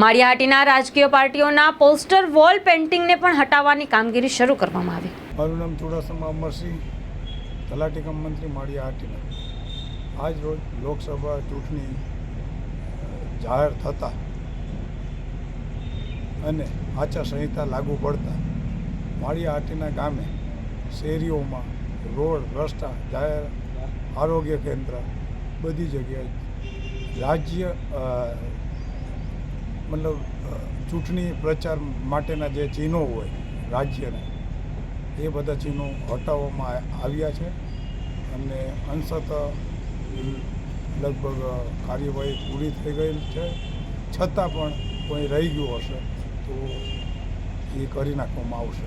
માળિયાહાટીના રાજકીય પાર્ટીઓના poster wall પેઇન્ટિંગને પણ હટાવવાની કામગીરી શરૂ કરવામાં આવી. મારું નામ ચુડાસમા અમરસિંહ, તલાટી કમ મંત્રી માળિયાહાટીના. આજ રોજ લોકસભા ચૂંટણી જાહેર થતાં અને આચારસંહિતા લાગુ પડતા માળિયાહાટીના ગામે શેરીઓમાં રોડ, રસ્તા, જાહેર આરોગ્ય કેન્દ્ર બધી જગ્યાએ રાજ્ય મતલબ ચૂંટણી પ્રચાર માટેના જે ચિહ્નો હોય, રાજ્યના, એ બધા ચિહ્નો હટાવવામાં આવ્યા છે. અને અંશત લગભગ કાર્યવાહી પૂરી થઈ ગઈ છે. છતાં પણ કોઈ રહી ગયું હશે, તો એ કરી નાખવામાં આવશે.